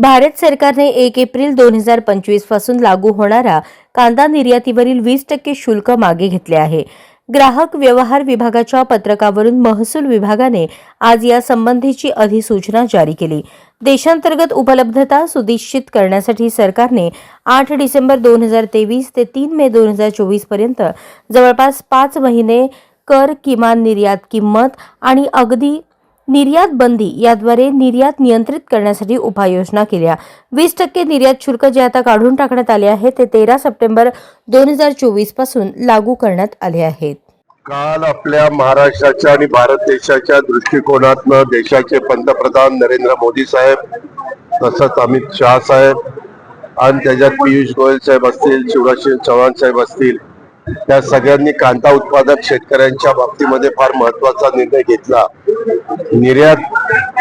भारत सरकारने एक एप्रिल दोन हजार पंचवीसपासून लागू होणारा कांदा निर्यातीवरील वीस टक्के शुल्क मागे घेतले आहे. ग्राहक व्यवहार विभागाच्या पत्रकावरून महसूल विभागाने आज या संबंधीची अधिसूचना जारी केली. देशांतर्गत उपलब्धता सुनिश्चित करण्यासाठी सरकारने आठ डिसेंबर दोन हजार तेवीस ते तीन मे दोन हजार चोवीसपर्यंत जवळपास पाच महिने कर किमान निर्यात किंमत आणि अगदी निर्यात बंदी याद्वारे निर्यात नियंत्रित करण्यासाठी उपाययोजना केल्या. वीस टक्के निर्यात शुल्क जे आता काढून टाकण्यात आले आहे ते तेरा सप्टेंबर दोन हजार चोवीसपासून लागू करण्यात आले आहेत. काल आपल्या महाराष्ट्राच्या आणि भारत देशाच्या दृष्टिकोनातनं देशाचे पंतप्रधान नरेंद्र मोदी साहेब तसंच अमित शहा साहेब आणि त्याच्यात पियुष गोयल साहेब असतील शिवराज चव्हाण साहेब असतील त्या सगळ्यांनी कांदा उत्पादक शेतकऱ्यांच्या बाबतीमध्ये फार महत्त्वाचा निर्णय घेतला. निर्यात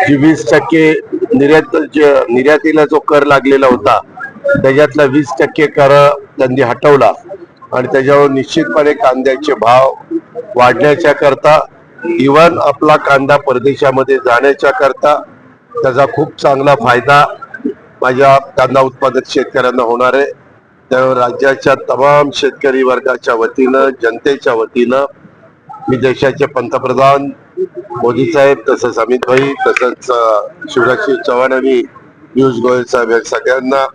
जी वीस टक्के निर्यात निर्यातीला जो कर लागलेला होता त्याच्यातला वीस टक्के कर त्यांनी हटवला आणि त्याच्यावर निश्चितपणे कांद्याचे भाव वाढण्याच्या करता इवन आपला कांदा परदेशामध्ये जाण्याच्या करता त्याचा खूप चांगला फायदा माझ्या कांदा उत्पादक शेतकऱ्यांना होणार आहे. त्यामुळे राज्याच्या तमाम शेतकरी वर्गाच्या वतीनं जनतेच्या वतीनं मी देशाचे पंतप्रधान मोदी साहेब तसंच अमित भाई तसंच अं, चव्हाण आणि पियुष गोयल साहेब या सगळ्यांना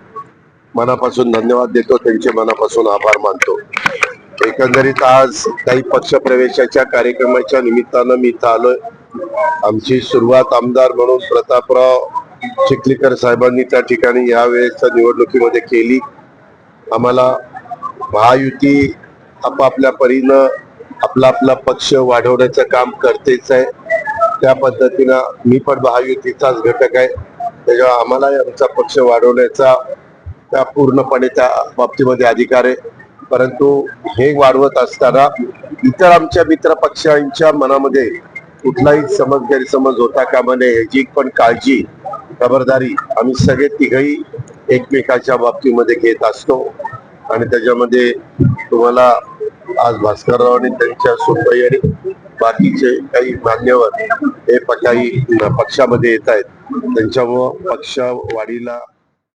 मनापासून धन्यवाद देतो. त्यांचे मनापासून आभार मानतो. एकंदरीत आज काही पक्षप्रवेशाच्या कार्यक्रमाच्या निमित्तानं मी इथं आलोय. आमची सुरुवात आमदार म्हणून प्रतापराव चिखलीकर साहेबांनी त्या ठिकाणी यावेळेच्या निवडणुकीमध्ये केली. आम्हाला महायुती आपापल्या परीनं आपला आपला पक्ष वाढवण्याचं काम करतेच आहे. त्या पद्धतीनं मी पण महायुतीचाच घटक आहे. त्याच्यामुळे आम्हालाही आमचा पक्ष वाढवण्याचा त्या पूर्णपणे त्या बाबतीमध्ये अधिकार आहे. परंतु हे वाढवत असताना इतर आमच्या मित्र पक्षांच्या मनामध्ये कुठलाही समज गैरसमज होता कामा नये ह्याची पण काळजी खबरदारी आम्ही सगळे तिघही एकमेकाच्या बाबतीमध्ये घेत असतो. आणि त्याच्यामध्ये तुम्हाला आज भास्करराव आणि त्यांच्या सुनबाई आणि बाकीचे काही मान्यवर हे काही पक्षामध्ये येत आहेत. त्यांच्यामुळं पक्ष वाढीला